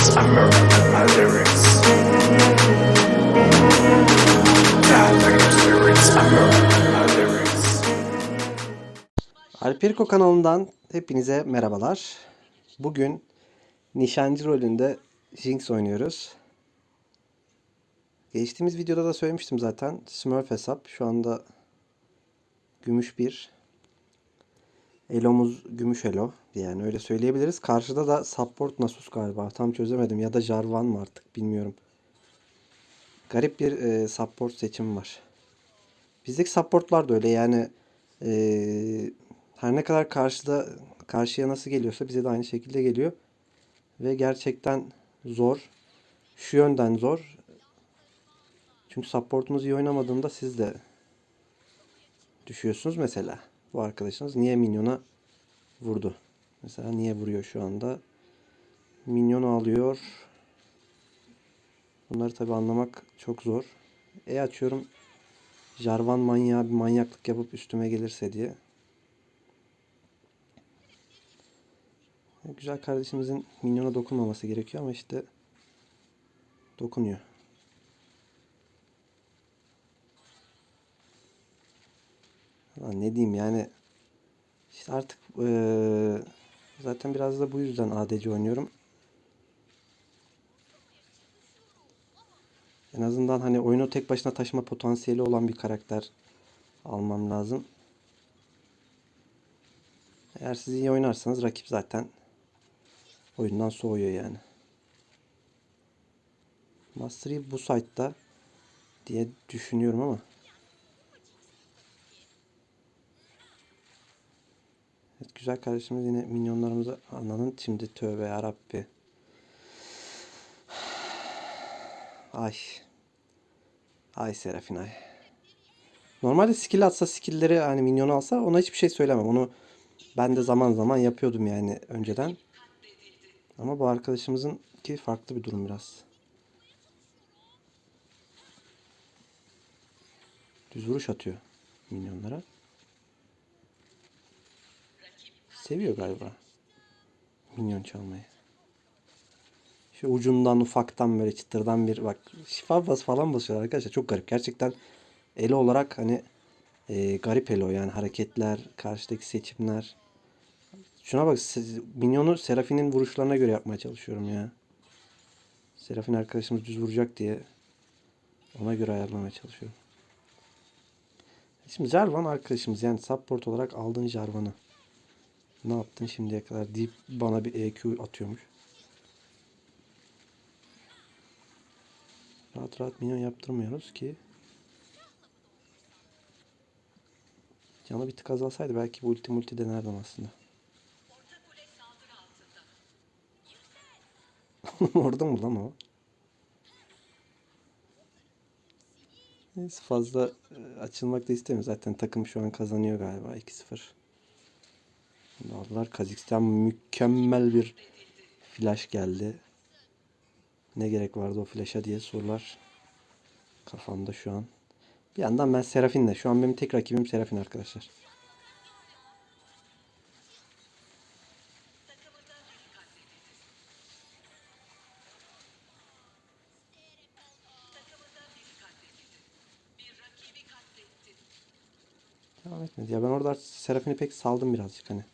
lyrics. Alperiko kanalından hepinize merhabalar. Bugün nişancı rolünde Jinx oynuyoruz. Geçtiğimiz videoda da söylemiştim zaten. Smurf hesap. Şu anda gümüş bir. Elo'muz gümüş elo. Yani öyle söyleyebiliriz. Karşıda da support Nasus galiba. Tam çözemedim. Ya da Jarvan mı artık bilmiyorum. Garip bir e, support seçimi var. Bizdeki supportlar da öyle yani e, her ne kadar karşıda karşıya nasıl geliyorsa bize de aynı şekilde geliyor. Ve gerçekten zor. Şu yönden zor. Çünkü supportunuz iyi oynamadığında siz de düşüyorsunuz mesela. Bu arkadaşınız niye minyona vurdu? Mesela niye vuruyor şu anda? Minyonu alıyor. Bunları tabi anlamak çok zor. E açıyorum. Jarvan manyağı bir manyaklık yapıp üstüme gelirse diye. Güzel kardeşimizin minyona dokunmaması gerekiyor ama işte dokunuyor. Lan ne diyeyim yani işte artık eee, zaten biraz da bu yüzden ADC oynuyorum. En azından hani oyunu tek başına taşıma potansiyeli olan bir karakter almam lazım. Eğer siz iyi oynarsanız rakip zaten oyundan soğuyor yani. Master Yi bu site'da diye düşünüyorum ama. Güzel kardeşimiz yine minyonlarımızı ananın şimdi tövbe yarabbi. Ay. Ay Serafin ay. Normalde skill atsa skill'leri hani minyon alsa ona hiçbir şey söylemem. Onu ben de zaman zaman yapıyordum yani önceden. Ama bu arkadaşımızın ki farklı bir durum biraz. Düz vuruş atıyor minyonlara. Seviyor galiba minyon çalmayı. Şu ucundan ufaktan böyle çıtırdan bir bak şifa bas falan basıyor arkadaşlar. Çok garip. Gerçekten elo olarak hani e, garip elo yani hareketler, karşıdaki seçimler. Şuna bak minyonu Serafin'in vuruşlarına göre yapmaya çalışıyorum ya. Serafin arkadaşımız düz vuracak diye ona göre ayarlamaya çalışıyorum. Şimdi Jarvan arkadaşımız yani support olarak aldığın Jarvan'ı ne yaptın şimdiye kadar deyip bana bir EQ atıyormuş. Rahat rahat minyon yaptırmıyoruz ki. Canı bir tık azalsaydı belki bu ulti multi denerdim aslında. Orada mı lan o? Neyse fazla e, açılmak da istemiyor. Zaten takım şu an kazanıyor galiba 2-0. Şimdi aldılar. Kazakistan mükemmel bir flash geldi. Ne gerek vardı o flash'a diye sorular kafamda şu an. Bir yandan ben Serafin'le. Şu an benim tek rakibim Serafin arkadaşlar. Devam etmedi. Ya ben orada Serafin'i pek saldım birazcık hani.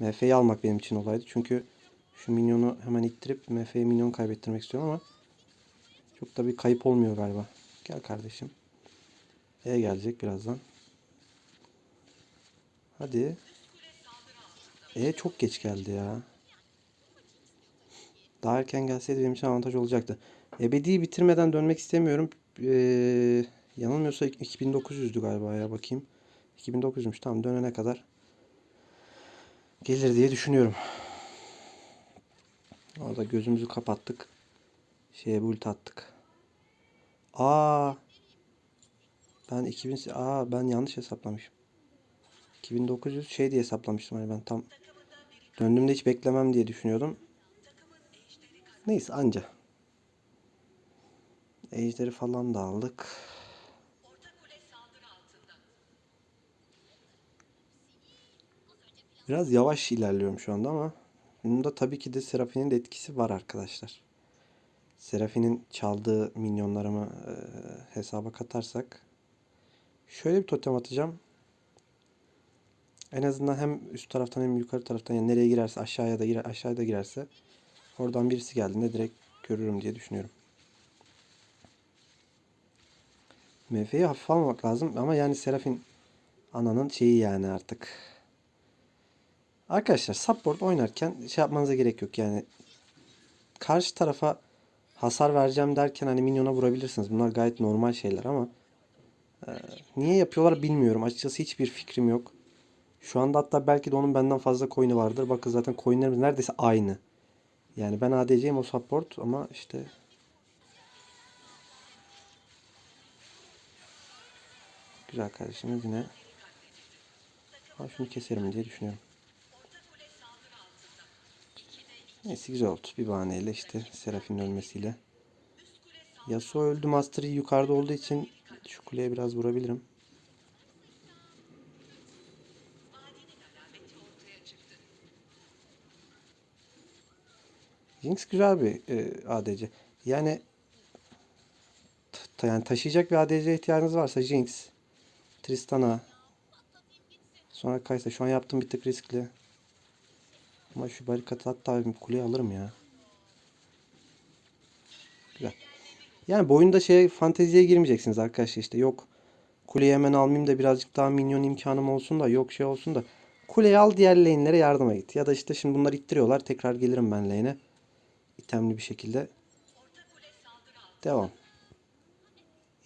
MF'yi almak benim için olaydı. Çünkü şu minyonu hemen ittirip MF'ye minyon kaybettirmek istiyorum ama çok da bir kayıp olmuyor galiba. Gel kardeşim. E gelecek birazdan. Hadi. E çok geç geldi ya. Daha erken gelseydi benim için avantaj olacaktı. Ebedi bitirmeden dönmek istemiyorum. Ee, yanılmıyorsa 2900'dü galiba ya bakayım. 2900'müş tamam dönene kadar gelir diye düşünüyorum. Orada gözümüzü kapattık. Şeye bir ulti attık. Aa. Ben 2000 aa ben yanlış hesaplamışım. 2900 şey diye hesaplamıştım hani ben tam döndüğümde hiç beklemem diye düşünüyordum. Neyse anca. Ejderi falan da aldık. Biraz yavaş ilerliyorum şu anda ama Bunda tabii ki de Serafin'in de etkisi var arkadaşlar. Serafin'in çaldığı minyonlarımı e, hesaba katarsak şöyle bir totem atacağım. En azından hem üst taraftan hem yukarı taraftan yani nereye girerse aşağıya da girer, aşağıya da girerse oradan birisi geldiğinde direkt görürüm diye düşünüyorum. MF'yi hafif almamak lazım ama yani Serafin ananın şeyi yani artık. Arkadaşlar support oynarken şey yapmanıza gerek yok yani karşı tarafa hasar vereceğim derken hani minyona vurabilirsiniz. Bunlar gayet normal şeyler ama e, niye yapıyorlar bilmiyorum. Açıkçası hiçbir fikrim yok. Şu anda hatta belki de onun benden fazla coin'i vardır. Bakın zaten coin'lerimiz neredeyse aynı. Yani ben ADC'yim o support ama işte güzel kardeşimiz yine ha, şunu keserim diye düşünüyorum. Neyse güzel oldu. Bir bahaneyle işte Serafin'in ölmesiyle. Yasuo öldü. Master Yi yukarıda olduğu için şu kuleye biraz vurabilirim. Jinx güzel bir e, ADC. Yani ta- yani taşıyacak bir ADC ihtiyacınız varsa Jinx, Tristana, sonra Kaysa. Şu an yaptığım bir tık riskli. Ama şu barikatı hatta kuleye alırım ya. Güzel. Yani bu oyunda şey fanteziye girmeyeceksiniz arkadaşlar işte yok kuleyi hemen almayayım da birazcık daha minyon imkanım olsun da yok şey olsun da kuleyi al diğer lane'lere yardıma git. Ya da işte şimdi bunlar ittiriyorlar tekrar gelirim ben lane'e. itemli bir şekilde. Devam.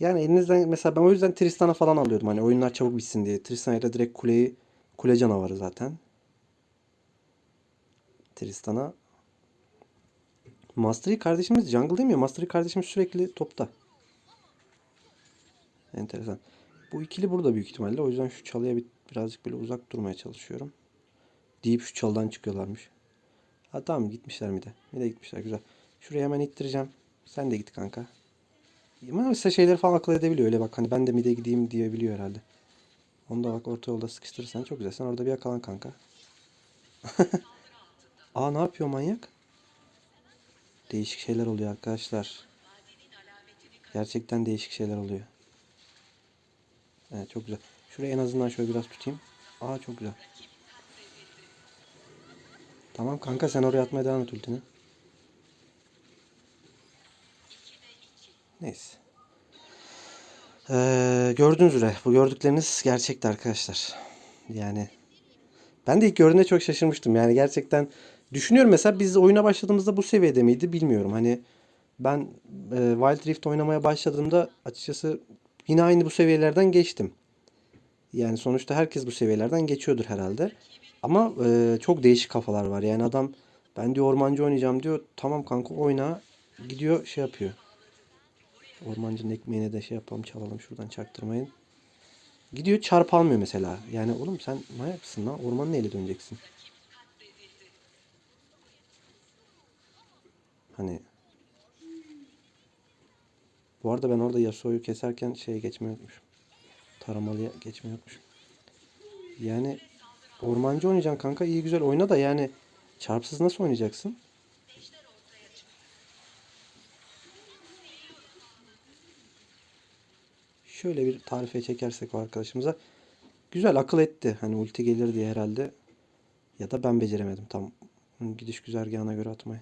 Yani elinizden mesela ben o yüzden Tristan'a falan alıyordum hani oyunlar çabuk bitsin diye. Tristan'a da direkt kuleyi kule canavarı zaten. Tristan'a. Mastery kardeşimiz jungle değil mi? Mastery kardeşimiz sürekli topta. Enteresan. Bu ikili burada büyük ihtimalle. O yüzden şu çalıya bir, birazcık böyle uzak durmaya çalışıyorum. Deyip şu çaldan çıkıyorlarmış. Ha tamam gitmişler mi de. Mi de gitmişler güzel. Şuraya hemen ittireceğim. Sen de git kanka. Ama mesela şeyleri falan akıl edebiliyor. Öyle bak hani ben de mide gideyim diyebiliyor herhalde. Onu da bak orta yolda sıkıştırırsan çok güzel. Sen orada bir yakalan kanka. Aa ne yapıyor manyak? Değişik şeyler oluyor arkadaşlar. Gerçekten değişik şeyler oluyor. Evet çok güzel. Şuraya en azından şöyle biraz tutayım. Aa çok güzel. Tamam kanka sen oraya atmaya devam et ultini. Neyse. Ee, gördüğünüz üzere bu gördükleriniz gerçekti arkadaşlar. Yani ben de ilk gördüğümde çok şaşırmıştım. Yani gerçekten düşünüyorum mesela biz oyuna başladığımızda bu seviyede miydi bilmiyorum. Hani ben e, Wild Rift oynamaya başladığımda açıkçası yine aynı bu seviyelerden geçtim. Yani sonuçta herkes bu seviyelerden geçiyordur herhalde. Ama e, çok değişik kafalar var. Yani adam ben diyor ormancı oynayacağım diyor. Tamam kanka oyna. Gidiyor şey yapıyor. Ormancının ekmeğine de şey yapalım çalalım şuradan çaktırmayın. Gidiyor çarp almıyor mesela. Yani oğlum sen manyak mısın lan? Ormanın neyle döneceksin? Hani bu arada ben orada Yasuo'yu keserken şeye geçmeyi unutmuşum. Taramalıya geçmeyi unutmuşum. Yani ormancı oynayacaksın kanka iyi güzel oyna da yani çarpsız nasıl oynayacaksın? Şöyle bir tarife çekersek o arkadaşımıza. Güzel akıl etti. Hani ulti gelir diye herhalde. Ya da ben beceremedim tam. Gidiş güzergahına göre atmayı.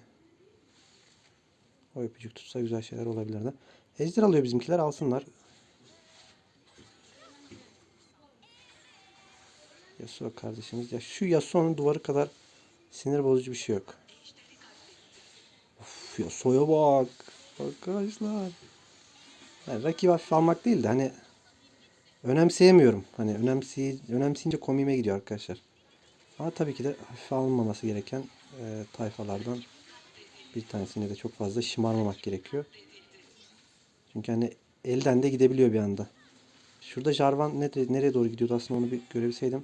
O öpücük tutsa güzel şeyler olabilirdi. Ejder alıyor bizimkiler alsınlar. Yasuo kardeşimiz. Ya şu Yasuo'nun duvarı kadar sinir bozucu bir şey yok. Of Yasuo'ya bak. Arkadaşlar. Yani rakip hafif almak değil de hani önemseyemiyorum. Hani önemsi önemseyince komiğime gidiyor arkadaşlar. Ama tabii ki de hafif alınmaması gereken e, tayfalardan bir tanesine de çok fazla şımarmamak gerekiyor. Çünkü hani elden de gidebiliyor bir anda. Şurada Jarvan ne, nereye doğru gidiyordu aslında onu bir görebilseydim.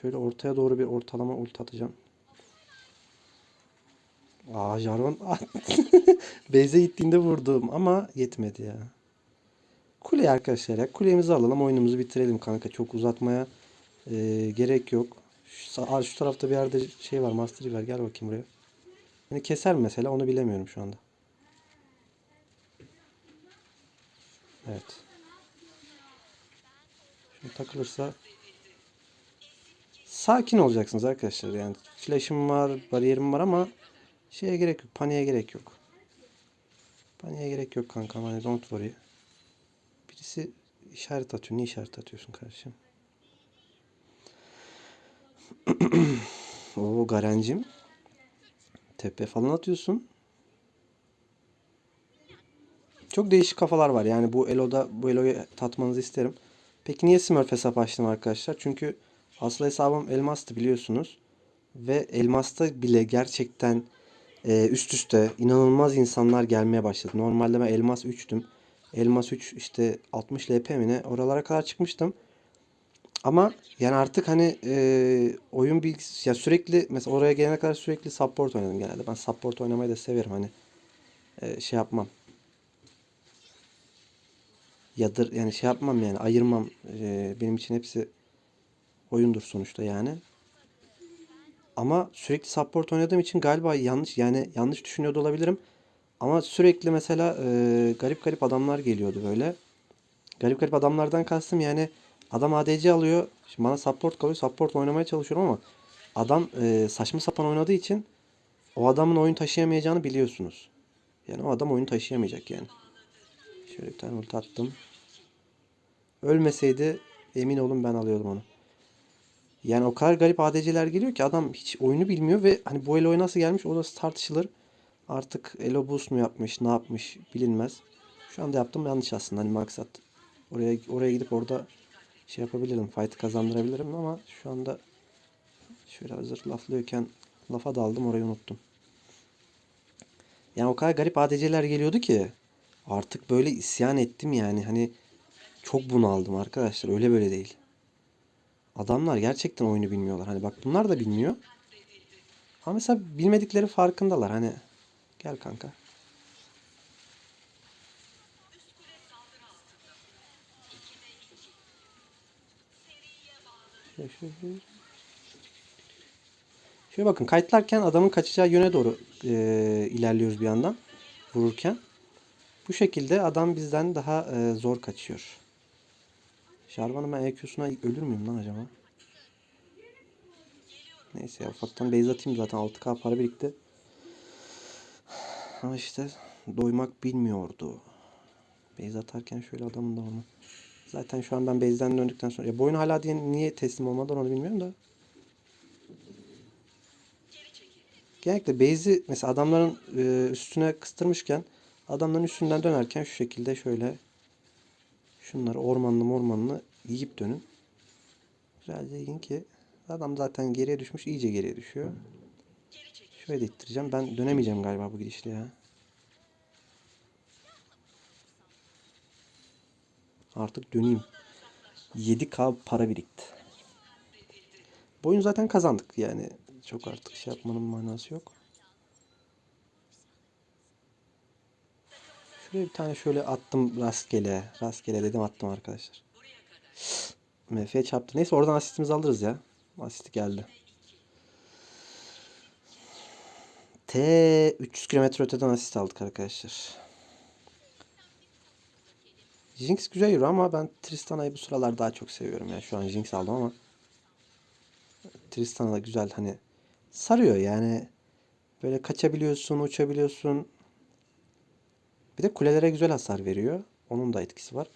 Şöyle ortaya doğru bir ortalama ulti atacağım. Aa Jarvan Beyze gittiğinde vurdum ama yetmedi ya. Kule arkadaşlar ya. Kulemizi alalım oyunumuzu bitirelim kanka. Çok uzatmaya e, gerek yok. Şu, şu tarafta bir yerde şey var. Master var. Gel bakayım buraya. Beni keser mesela onu bilemiyorum şu anda. Evet. Şimdi takılırsa sakin olacaksınız arkadaşlar. Yani flash'ım var, bariyerim var ama şeye gerek yok. Paniğe gerek yok. Paniğe gerek yok kankam. Hani don't worry. Birisi işaret atıyor. Niye işaret atıyorsun kardeşim? Oo Garencim. Tepe falan atıyorsun. Çok değişik kafalar var. Yani bu Elo'da bu Elo'yu tatmanızı isterim. Peki niye Smurf hesap açtım arkadaşlar? Çünkü asıl hesabım Elmas'tı biliyorsunuz. Ve Elmas'ta bile gerçekten e, üst üste inanılmaz insanlar gelmeye başladı. Normalde ben Elmas 3'tüm. Elmas 3 işte 60 LP mi ne oralara kadar çıkmıştım. Ama yani artık hani e, oyun bilgisi ya sürekli mesela oraya gelene kadar sürekli support oynadım genelde. Ben support oynamayı da severim hani. E, şey yapmam. Yadır yani şey yapmam yani ayırmam. E, benim için hepsi oyundur sonuçta yani. Ama sürekli support oynadığım için galiba yanlış yani yanlış düşünüyor da olabilirim. Ama sürekli mesela e, garip garip adamlar geliyordu böyle. Garip garip adamlardan kastım yani adam ADC alıyor. Şimdi bana support kalıyor. Support oynamaya çalışıyorum ama adam e, saçma sapan oynadığı için o adamın oyun taşıyamayacağını biliyorsunuz. Yani o adam oyun taşıyamayacak yani. Şöyle bir tane ulti attım. Ölmeseydi emin olun ben alıyordum onu. Yani o kadar garip ADC'ler geliyor ki adam hiç oyunu bilmiyor ve hani bu Elo'ya nasıl gelmiş o da tartışılır. Artık Elo boost mu yapmış, ne yapmış bilinmez. Şu anda yaptım yanlış aslında hani maksat. Oraya oraya gidip orada şey yapabilirim, fight'ı kazandırabilirim ama şu anda şöyle hazır laflıyorken lafa daldım orayı unuttum. Yani o kadar garip ADC'ler geliyordu ki artık böyle isyan ettim yani hani çok bunaldım arkadaşlar öyle böyle değil. Adamlar gerçekten oyunu bilmiyorlar. Hani bak bunlar da bilmiyor. Ama mesela bilmedikleri farkındalar. Hani gel kanka. Şöyle, bakın kayıtlarken adamın kaçacağı yöne doğru e, ilerliyoruz bir yandan vururken. Bu şekilde adam bizden daha e, zor kaçıyor. Şarvan'ın ben EQ'suna ölür müyüm lan acaba? Neyse ya ufaktan base atayım zaten 6k para birikti. Ama işte doymak bilmiyordu. Base atarken şöyle adamın da onu. Zaten şu an ben base'den döndükten sonra. Ya bu hala diye niye teslim olmadan onu bilmiyorum da. Genellikle base'i mesela adamların e, üstüne kıstırmışken adamların üstünden dönerken şu şekilde şöyle şunları ormanlı ormanlı yiyip dönün. Güzelce yiyin ki adam zaten geriye düşmüş iyice geriye düşüyor. Şöyle de ittireceğim. Ben dönemeyeceğim galiba bu gidişle ya. Artık döneyim. 7k para birikti. Bu oyunu zaten kazandık yani. Çok artık şey yapmanın manası yok. Şuraya bir tane şöyle attım rastgele. Rastgele dedim attım arkadaşlar. MF çarptı. Neyse oradan asistimizi alırız ya. Asist geldi. T 300 kilometre öteden asist aldık arkadaşlar. Jinx güzel yürü ama ben Tristana'yı bu sıralar daha çok seviyorum. Yani şu an Jinx aldım ama Tristana da güzel hani sarıyor yani. Böyle kaçabiliyorsun, uçabiliyorsun. Bir de kulelere güzel hasar veriyor. Onun da etkisi var.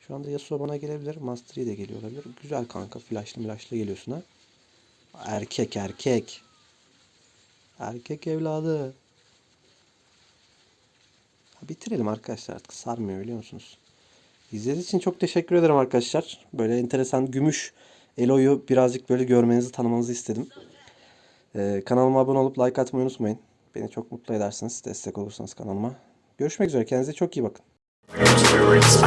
Şu anda Yasuo bana gelebilir. Master Yi de geliyor olabilir. Güzel kanka. Flashlı flashlı geliyorsun ha. Erkek erkek. Erkek evladı. Ha, Bitirelim arkadaşlar artık. Sarmıyor biliyor musunuz? İzlediğiniz için çok teşekkür ederim arkadaşlar. Böyle enteresan gümüş Elo'yu birazcık böyle görmenizi, tanımanızı istedim. Ee, kanalıma abone olup like atmayı unutmayın. Beni çok mutlu edersiniz. Destek olursanız kanalıma. Görüşmek üzere. Kendinize çok iyi bakın. Lyrics.